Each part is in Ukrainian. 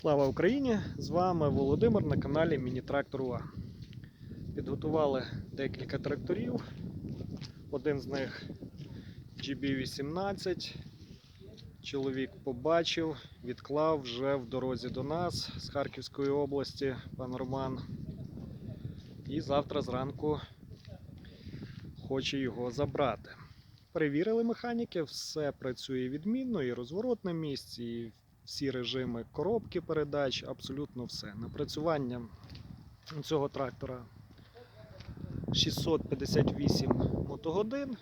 Слава Україні! З вами Володимир на каналі Міні-Трактор УА. Підготували декілька тракторів. Один з них GB18. Чоловік побачив, відклав вже в дорозі до нас з Харківської області, пан Роман. І завтра зранку хоче його забрати. Перевірили механіки, все працює відмінно, і розворот на місці, і всі режими коробки передач, абсолютно все. Напрацювання цього трактора 658 мотогодин.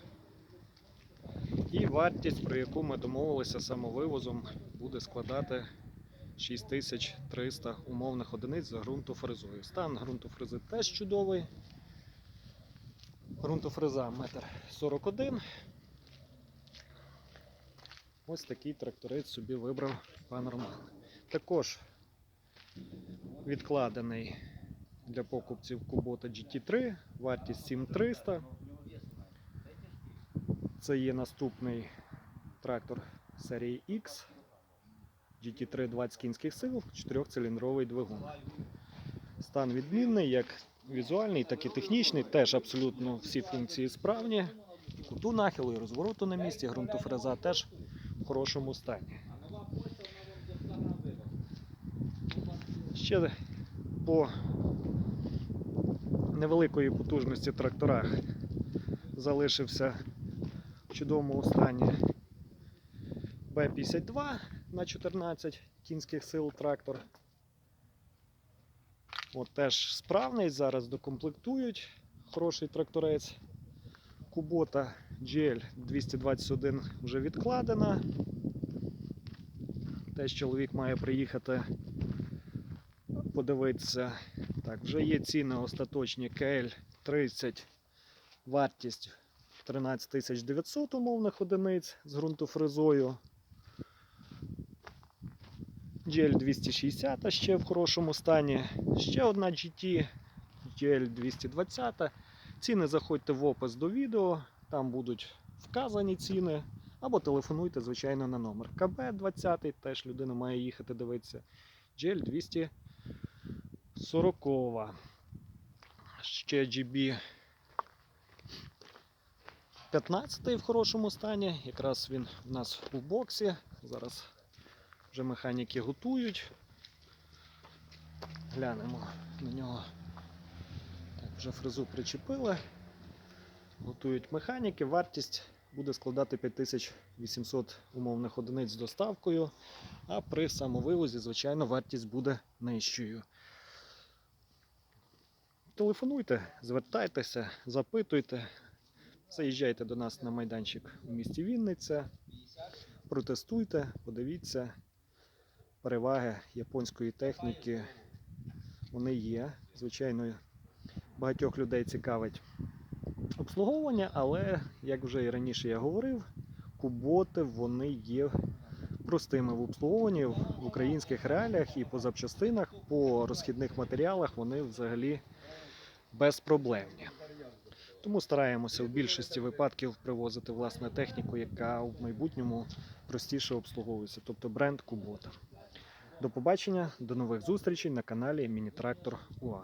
І вартість, про яку ми домовилися самовивозом, буде складати 6300 умовних одиниць за ґрунтофрезою. Стан ґрунтофрези теж чудовий. Ґрунтофреза 1,41 м. Ось такий тракторець собі вибрав пан Роман. Також відкладений для покупців Kubota GT3, вартість 7300. Це є наступний трактор серії X. GT3 20 кінських сил, 4-циліндровий двигун. Стан відмінний, як візуальний, так і технічний. Теж абсолютно всі функції справні. І Куту нахилу, і розвороту на місці, ґрунтофреза теж в хорошому стані. Ще по невеликої потужності тракторах залишився в чудовому стані Б-52 на 14 кінських сил трактор. От теж справний, зараз докомплектують. Хороший тракторець. Кубота GL 221 вже відкладена. Теж чоловік має приїхати подивитися. Так, вже є ціни остаточні КЛ 30, вартість 13 900 умовних одиниць з ґрунтофрезою. GL 260 ще в хорошому стані. Ще одна GT GL 220. Ціни заходьте в опис до відео, там будуть вказані ціни. Або телефонуйте, звичайно, на номер. КБ 20 теж людина має їхати дивитися. GL 240. Ще GB 15 в хорошому стані. Якраз він у нас у боксі. Зараз вже механіки готують. Глянемо на нього. Так, вже фрезу причепили. Готують механіки. Вартість буде складати 5800 умовних одиниць з доставкою, а при самовивозі, звичайно, вартість буде нижчою. Телефонуйте, звертайтеся, запитуйте, заїжджайте до нас на майданчик у місті Вінниця, протестуйте, подивіться переваги японської техніки. Вони є. Звичайно, багатьох людей цікавить обслуговування, але, як вже і раніше я говорив, куботи вони є простими в обслуговуванні в українських реаліях і по запчастинах, по розхідних матеріалах вони взагалі безпроблемні. Тому стараємося в більшості випадків привозити власне техніку, яка в майбутньому простіше обслуговується, тобто бренд Кубота. До побачення, до нових зустрічей на каналі Міні-Трактор УА.